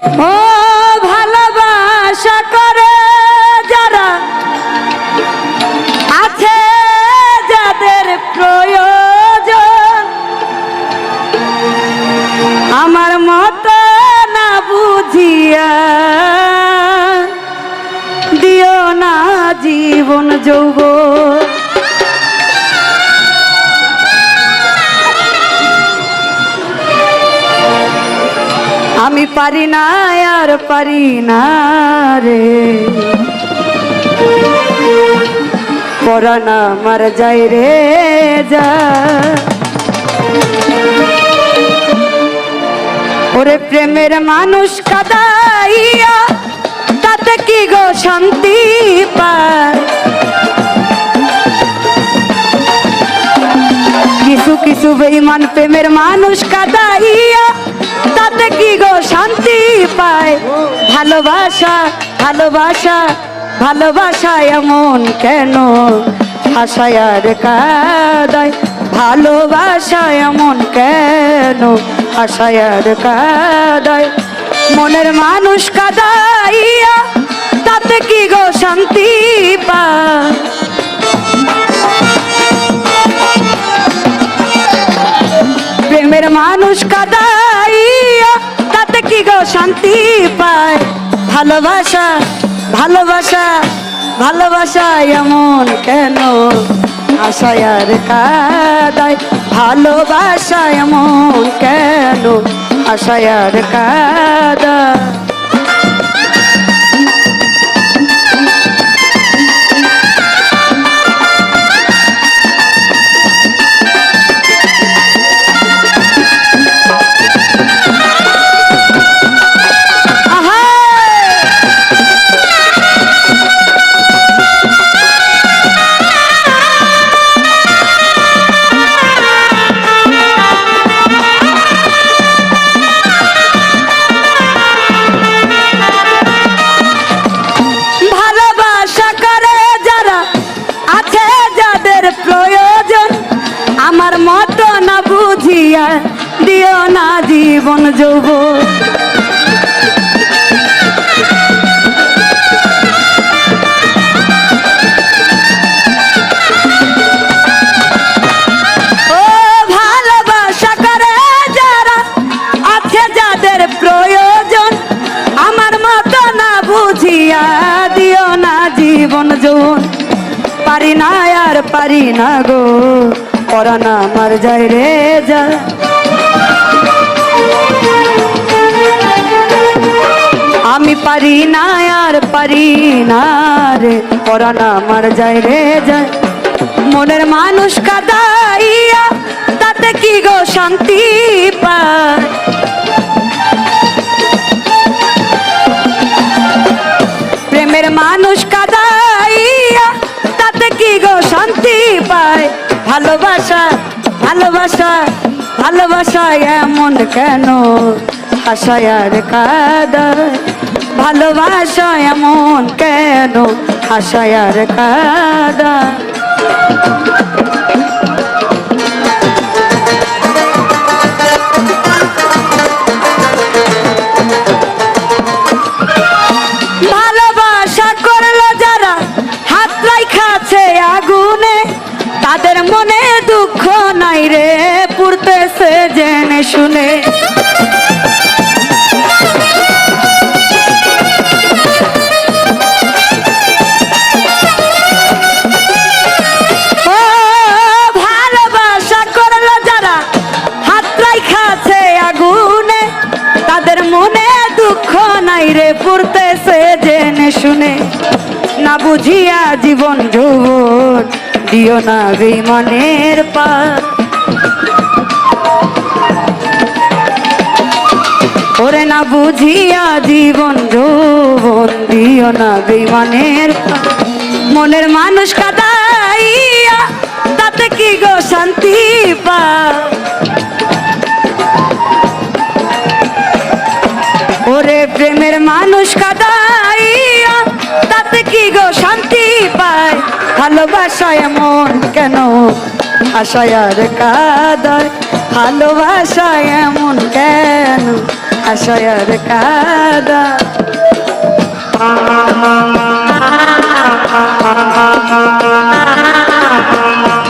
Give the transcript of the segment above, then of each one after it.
啊 পারি না, আর পারি না রে। পরানা মার যাই রে, যা। ওরে প্রেমের মানুষ কাদাইয়া, তাতে কি গো শান্তি পায়? কিছু কিছু বেইমান প্রেমের মানুষ কাদাইয়া তাতে কি গো শান্তি পায়? ভালোবাসা ভালোবাসা ভালোবাসা এমন কেন? আশায় আর কাদায় ভালোবাসা এমন কেন? আশায় আর কাদায় মনের মানুষ কাদাইয়া তাতে কি গো শান্তি পায়? প্রেমের মানুষ কাদাইয়া, তাতে কি গো শান্তি পায়? ভালোবাসা ভালোবাসা ভালোবাসা এমন কেন? আশায় আর কাদায়, ভালোবাসা এমন কেন? আশায় আর কাদায়। বুঝিয়া দিও না জীবন যৌব জীবন জোন পারি না আর পারি না গো। পরানা মার যায় রে যা। আমি পারি না আর পারি না রে পরানা মার যায় রে যায় মনের মানুষ কাদাইয়া, তাতে কি গো শান্তি পায়? প্রেমের মানুষ কাদাইয়া, তাতে কি গো শান্তি ভালোবাসা ভালোবাসা এমন কেন? আশায় আর কাদায়। ভালোবাসা এমন কেন? আশায় আর কাদায়। দুঃখ নাই রে পুড়তেছে জেনে শুনে। মনে নাই রে পুরতেছে জেনে শুনে। না বুঝিয়া দিও না বিমানের পা ওরে না বুঝিয়া জীবন যৌবন দিও না বিমানের মনের মানুষ কাদাইয়া, তাতে কি গো শান্তি পা ভালোবাসা এমন কেন? আশায় আর ভালোবাসা এমন কেন? আশয়ার কাদা ও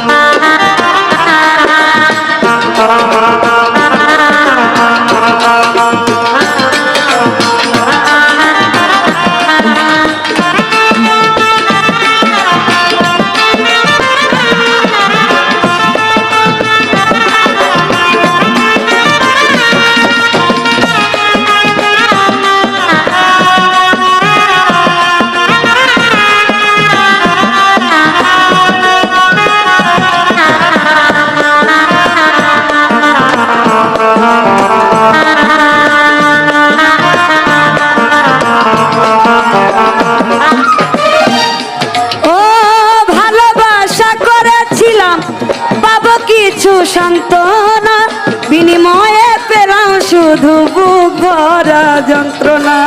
শুধু বুক ভরা যন্ত্রণা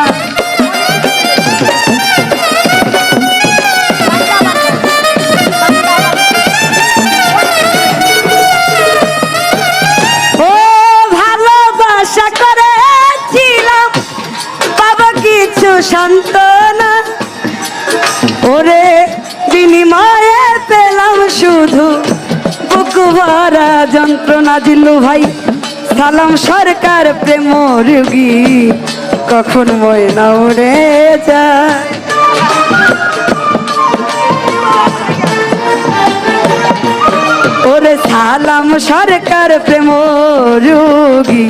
সান্ত্বনা। ওরে বিনিময়ে পেলাম শুধু বুক ভরা যন্ত্রণা দিলু ভাই। সালাম সরকার প্রেম রুগী, কখন ময়না উড়ে যায়? ওরে সালাম সরকার প্রেম রুগী,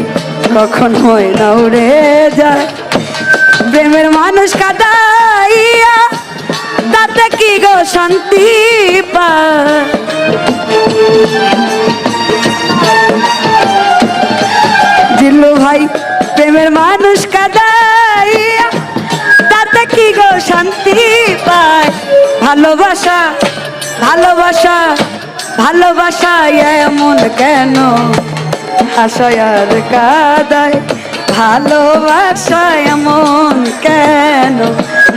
কখন ময়না উড়ে যায়? শান্তি ভালোবাসা ভালোবাসা ভালোবাসা এমন কেন? হাসয়ার কাদায়, ভালোবাসা এমন কেন?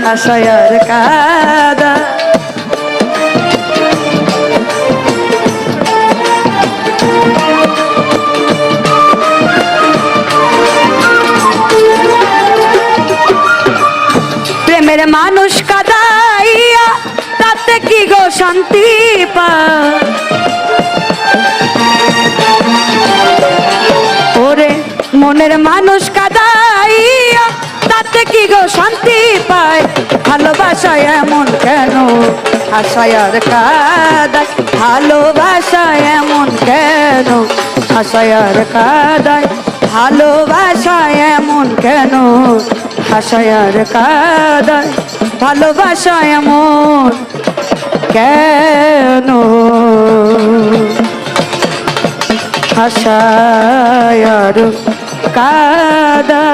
হাসয়ার কাদা প্রেমের মানুষ কাদাইয়া তাতে কি গো শান্তি পায়? ওরে মনের মানুষ কাদাইয়া, তাতে কি গো শান্তি পায়? ভালোবাসা এমন কেন? আশায়ার কাদায়। ভালোবাসা এমন কেন? আশায়ার কাদায়। ভালোবাসা এমন কেন? আশায়ার কাদায়। ভালোবাসা এমন কেন? আশায়ার কাদা